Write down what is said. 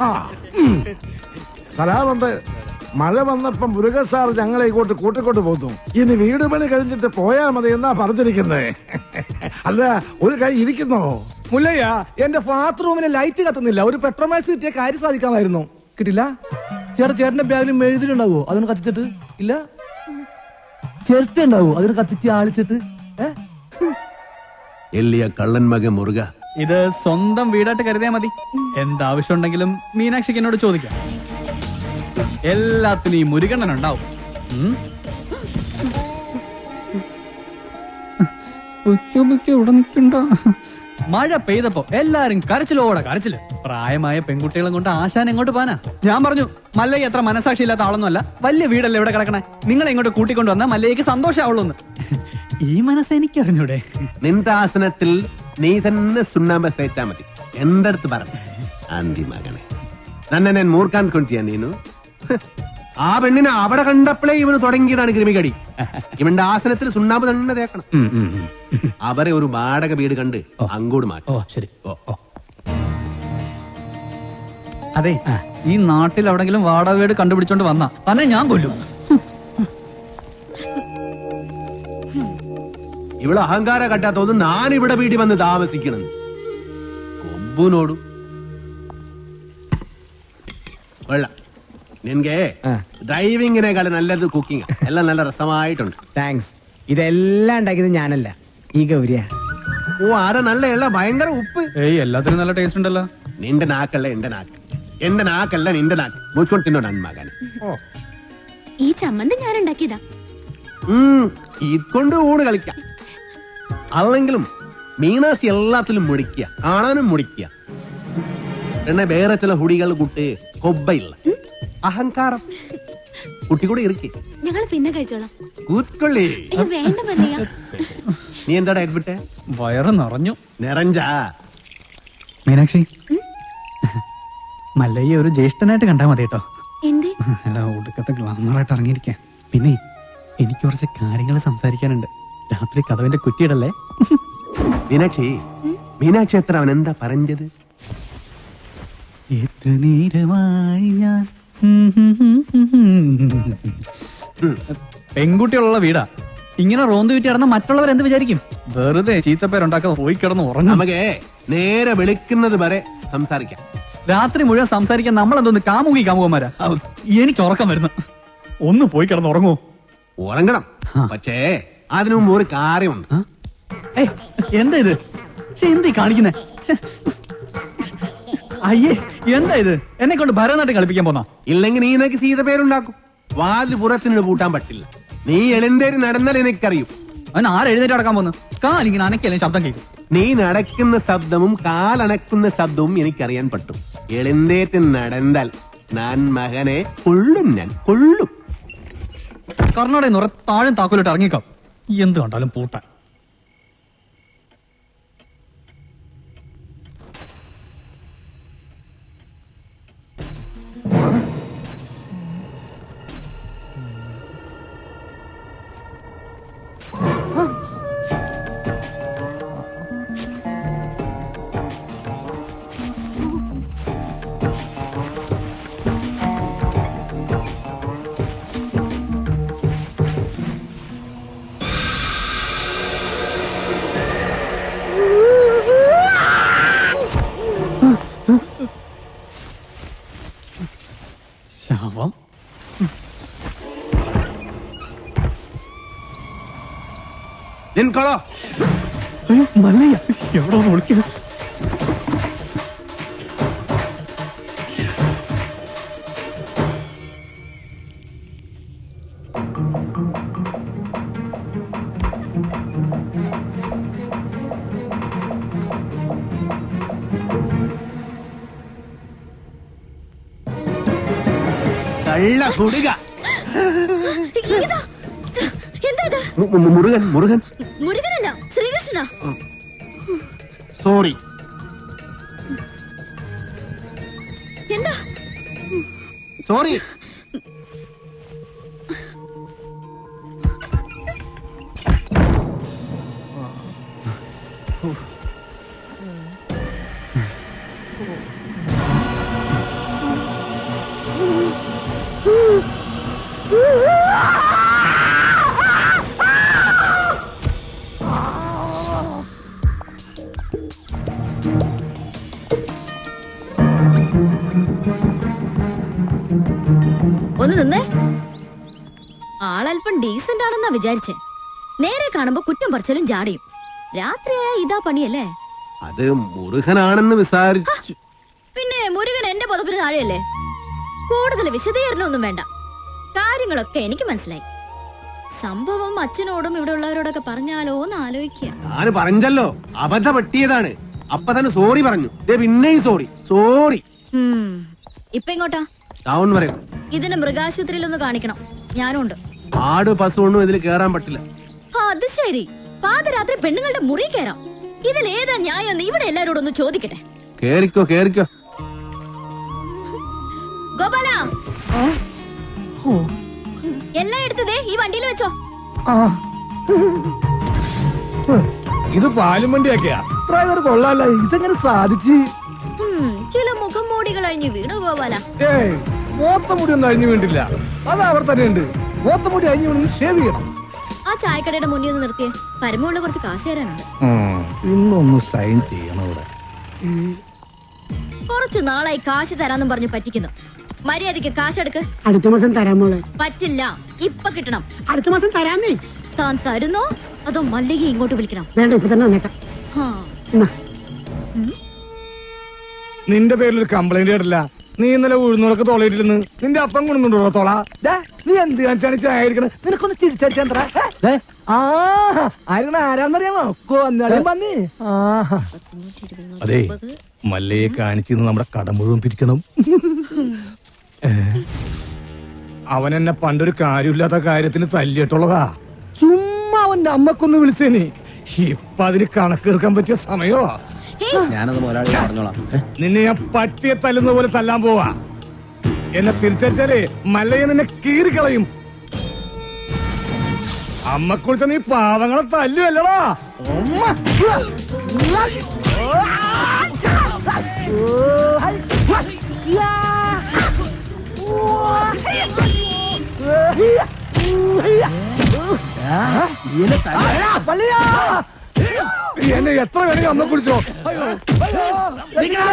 ആ. സലാമുണ്ട് മഴ വന്നപ്പം മുരുക സാർ ഞങ്ങളെ ഇങ്ങോട്ട് കൂട്ടിക്കൊണ്ട് പോന്നു ഇനി വീട് പണി കഴിഞ്ഞിട്ട് പോയാൽ മതി എന്നാ പറഞ്ഞിരിക്കുന്നേ അല്ല ഒരു കൈ ഇരിക്കുന്നോ മുല്ലയ്യ എന്റെ ബാത്റൂമിന് ലൈറ്റ് കത്തുന്നില്ല ഒരു പെട്രോമാക്സ് കിട്ടിയ കാര്യം സാധിക്കാമായിരുന്നു കിട്ടില്ല ചേട്ടാ ചേട്ടന്റെ ബാഗിൽ മെഴുതിലുണ്ടാവോ അതൊന്ന് കത്തിച്ചിട്ട് ഇല്ല ചിരട്ട ഉണ്ടാവോ അതൊന്ന് കത്തിച്ച് ആളിച്ചിട്ട് എല്ലിയ കള്ളൻ മകൻ മുറുക ഇത് സ്വന്തം വീടായിട്ട് കരുതിയാ മതി എന്താവശ്യം ഉണ്ടെങ്കിലും മീനാക്ഷിക്ക് എന്നോട് ചോദിക്കാം എല്ലാത്തിനും ഈ മുരുകണ്ണൻ ഉണ്ടാവും ഇവിടെ നിക്കണ്ട. മഴ പെയ്തപ്പോ എല്ലാരും കരച്ചിലോടെ കരച്ചിൽ. പ്രായമായ പെൺകുട്ടികളും കൊണ്ട് ആശാൻ എങ്ങോട്ട് പോനാ ഞാൻ പറഞ്ഞു മല്ലയ്ക്ക് എത്ര മനസാക്ഷി ഇല്ലാത്ത ആളൊന്നുമല്ല. വലിയ വീടല്ലേ ഇവിടെ കിടക്കണേ? നിങ്ങളെ ഇങ്ങോട്ട് കൂട്ടിക്കൊണ്ടു വന്നാൽ മല്ലയ്ക്ക് സന്തോഷമാവുള്ളൂ ഈ മനസ്സ് എനിക്ക് അറിഞ്ഞൂടെ നിന്റെ ആസനത്തിൽ നീ തന്നെ സുണ്ണാമ്പ സേച്ചാ മതി. എന്റെ അടുത്ത് പറഞ്ഞു ആന്തി മകനെ. നന്നെ ഞാൻ മൂർക്കാൻ കൊണ്ടിയാ നീനു. ആ പെണ്ണിനെ അവിടെ കണ്ടപ്പോഴേ ഇവന് തുടങ്ങിയതാണ് കൃമികടി. ഇവന്റെ ആസനത്തിൽ സുണ്ണാമ്പ് തന്നെ തേക്കണം. അവരെ ഒരു വാടക വീട് കണ്ട് അങ്ങോട്ട് മാറ്റി. ഓ ശരി. അതെ ഈ നാട്ടിൽ എവിടെങ്കിലും വാടക വീട് കണ്ടുപിടിച്ചോണ്ട് വന്ന തന്നെ ഞാൻ കൊല്ലും. ഇവിടെ അഹങ്കാര കട്ടാത്തോന്ന് ഞാൻ ഇവിടെ വീട്ടിൽ വന്ന് താമസിക്കണം. കൊമ്പുനോടും. വെള്ളം നിനಗೆ ഡ്രൈവിങ്ങിനേക്കാൾ നല്ലത് കുക്കിംഗ് എല്ലാം നല്ല രസമായിട്ടുണ്ട്. താങ്ക്സ് ഇതെല്ലാം ഉണ്ടാക്കിയത് ഞാനല്ല. ഈ ഗൗരിയ. ഓ ആരെ നല്ല എല്ലാം ഭയങ്കര ഉപ്പ്. ഏയ് എല്ലാത്തിനും നല്ല ടേസ്റ്റ് ഉണ്ടല്ലോ. നിന്റെ നാക്കല്ല എന്റെ നാക്ക്. എന്റെ നാക്കല്ല നിന്റെ നാക്ക്. മുഴുക്കൊണ്ട് തിന്നോ നൻ മകൻ ഈ ചമ്മന്തി ഞാൻ ഉണ്ടാക്കിയതാ ഇതുകൊണ്ട് ഊണ് കളിക്കാം. അല്ലെങ്കിലും മീനാസി എല്ലാത്തിലും മുടിക്കുക കാണാനും മുടിക്കുക. പിന്നെ വേറെ ചില ഹുടികൾ കൂട്ട് കൊബ്ബയില്ല അഹങ്കാരം. കുട്ടി കൂടെ ഇറക്കി ഞങ്ങൾ പിന്നെ കഴിച്ചോളാം. കൂത്തൊള്ളി ഇത് വേണ്ട മല്ലയ്യ നീ എന്താടാ എഡ്മിട്ടെ വയറ് നിറഞ്ഞു. നിറഞ്ചാ മീനാക്ഷി. മല്ലയ്യ ഒരു ജ്യേഷ്ഠനായിട്ട് കണ്ടാ മതി കേട്ടോ എന്തേ? അല്ല ഒടുക്കത്തെ ഗ്ലാമറായിട്ട് ഇറങ്ങിയിരിക്കാൻ പിന്നെ എനിക്ക് കുറച്ച് കാര്യങ്ങൾ സംസാരിക്കാനുണ്ട്. രാത്രി കഥവിന്റെ കുറ്റിയിടല്ലേ മീനാക്ഷി മീനാക്ഷി എത്ര അവൻ എന്താ പറഞ്ഞത്? എത്ര നേരമായി ഞാൻ പെൺകുട്ടികളുള്ള വീടാ. ഇങ്ങനെ റോന്ത് വിറ്റി കിടന്ന മറ്റുള്ളവർ എന്ത് വിചാരിക്കും? വെറുതെ ചീത്തപ്പേരുണ്ടാക്കാതെ പോയി കിടന്ന് ഉറങ്ങും. നമുക്ക് നേരെ വെളുക്കുന്നത് വരെ സംസാരിക്കാം. രാത്രി മുഴുവൻ സംസാരിക്കാൻ നമ്മൾ എന്തോന്ന് കാമുകി കാമുകന്മാരാ? എനിക്ക് ഉറക്കം വരുന്നു. ഒന്ന് പോയി കിടന്ന് ഉറങ്ങോ. ഉറങ്ങണം. പക്ഷേ അതിനു മുമ്പ് ഒരു കാര്യമുണ്ട്. എന്താ ഇത്? എന്തി കാണിക്കുന്നേ. അയ്യേ എന്താ ഇത്? എന്നെ കൊണ്ട് ഭരതനാട്യം കളിപ്പിക്കാൻ പോന്നാ? ഇല്ലെങ്കിൽ നീ നിനക്ക് സീത പേരുണ്ടാക്കും. വാൽ പുറത്തിന് പൂട്ടാൻ പറ്റില്ല. നീ എഴുന്നേരി നടന്നാൽ എനിക്കറിയും. അവൻ ആരെഴുന്നേറ്റ് അടക്കാൻ പോന്നു? കാലിങ്ങനെ അനക്കല്ലേ ശബ്ദം കേൾക്കും നീ നടക്കുന്ന ശബ്ദവും കാലണക്കുന്ന ശബ്ദവും എനിക്കറിയാൻ പറ്റും. എളിന്തേറ്റ് നടന്നാൽ ഞാൻ മകനെ കൊള്ളും ഞാൻ കൊള്ളും. കർണാടക നിറ താക്കോലോട്ട് താക്കോലിട്ട് ഇറങ്ങിക്കാം എന്ത് കണ്ടാലും പൂട്ടാൻ. നിൻകൊളോ അയ്യോ മല്ലയ്യ. എവിടെ ഒന്ന് വിളിക്കുക കള്ള കുടുക മുരുകൻ മുരുകൻ. മുരുകനല്ല ശ്രീകൃഷ്ണ സോറി എന്താ? സോറി ഒന്ന് നിന്നേ ആളല്പം ഡീസന്റ് ആണെന്നാ വിചാരിച്ചേ. നേരെ കാണുമ്പോ കുറ്റം പറിച്ചാലും ജാടിയും. രാത്രിയായ ഇതാ പണിയല്ലേ? അത് മുരുകനാണെന്ന് വിസാരിച്ചു പിന്നെ മുരുകൻ എന്റെ പുതപ്പിന് താഴെയല്ലേ? കൂടുതൽ വിശദീകരണമൊന്നും വേണ്ട. കാര്യങ്ങളൊക്കെ എനിക്ക് മനസ്സിലായി. സംഭവം അച്ഛനോടും ഇവിടെ ഉള്ളവരോടൊക്കെ പറഞ്ഞാലോ എന്ന് ആലോചിക്കുക ഞാൻ പറഞ്ഞല്ലോ. അബദ്ധ പറ്റിയതാണ്. അപ്പൊ തന്നെ സോറി പറഞ്ഞു. പിന്നെയും സോറി സോറി. ഇപ്പൊ ഇങ്ങോട്ടാ ടൗൺ വരെ ഇതിന് മൃഗാശുപത്രിയിൽ ഒന്ന് കാണിക്കണം. ഞാനും ഉണ്ട് ആട് പശു ഒന്നും ഇതിൽ കേറാൻ പറ്റില്ല. ആ, അത് ശരി. പാതിരാത്രി പെണ്ണുങ്ങളുടെ മുറി കേറാം. ഇതിൽ ഏതാ ന്യായം ഇവിടെ എല്ലാരോടും ഒന്ന് ചോദിക്കട്ടെ. കേറിക്കോ കേറിക്കോ. ഗോപാല. എല്ലാം എടുത്തതേ ഈ വണ്ടിയിൽ വെച്ചോ. ഇത് പാലും വണ്ടിയൊക്കെയാ. ഡ്രൈവർ കൊള്ളാല്ല ഇതെങ്ങനെ സാധിച്ചു? ചില മുഖം മൂടികൾ അഴിഞ്ഞു വീണു ഗോപാല. ഏയ്. മോത്തമുടി ഒന്നും അഴിഞ്ഞു വീണ്ടില്ല അത് അവർ തന്നെ ഉണ്ട് മോത്തമുടി അഴിഞ്ഞു വീണ് ഷേവ് ചെയ്യണം. ആ ചായക്കടയുടെ മുന്നിൽ ഒന്ന് നിർത്തിയേ. പരമുള്ള കുറച്ച് കാശ് തരാനുണ്ട് ഇന്നൊന്ന് സൈൻ ചെയ്യണം ഇവിടെ. കുറച്ച് നാളായി കാശ് തരാന്നും പറഞ്ഞു പറ്റിക്കുന്നു. മര്യാദയ്ക്ക് കാശെടുക്ക് അടുത്ത മാസം തരാൻ പറ്റില്ല. ഇപ്പൊ കിട്ടണം. അടുത്ത മാസം തരാന്നേ. താൻ തരുന്നോ? അതോ മല്ലിക ഇങ്ങോട്ട് വിളിക്കണം? വേണ്ട ഇപ്പൊ തന്നെ വന്നേക്കാം. നിന്റെ പേരിൽ ഒരു കംപ്ലൈന്റ് കേട്ടില്ല. നീ ഇന്നലെ ഉഴുന്നോളൊക്കെ തോളയിട്ടിരുന്ന് നിന്റെ അപ്പം കൊണ്ടുണ്ടോ തോള? ദേ, നീ എന്ത് കാണിച്ചാണ് നിനക്കൊന്ന് ചിരിച്ചടിച്ചാ ആ ആരാന്നറിയാമോ? പന്നി ആഹാ. അതെ മല്ലയെ കാണിച്ചിരുന്ന് നമ്മുടെ കട മുഴുവൻ പിരിക്കണം? അവൻ എന്നെ പണ്ടൊരു കാര്യമില്ലാത്ത കാര്യത്തിന് തല്ലിയിട്ടുള്ളതാ. ചുമ്മാ അവന്റെ അമ്മക്കൊന്ന് വിളിച്ചേനെ. ഇപ്പൊ അതിന് കണക്കെടുക്കാൻ പറ്റിയ സമയോ ഹേയ്, ഞാനത് മുതലാളി പറഞ്ഞോളാം നിന്നെ ഞാൻ പട്ടിയെ തല്ലുന്ന പോലെ തല്ലാൻ പോവാ എന്നെ തിരിച്ചാലേ മല്ലയെ നിന്നെ കീറിക്കളയും അമ്മ കുളിച്ച നീ പാവങ്ങളെ തല്ലുവല്ലടാ ഉമ്മ. എന്നെ എത്ര വേണമെങ്കിൽ അമ്മ കുടിച്ചോ. അയ്യോ അയ്യോ.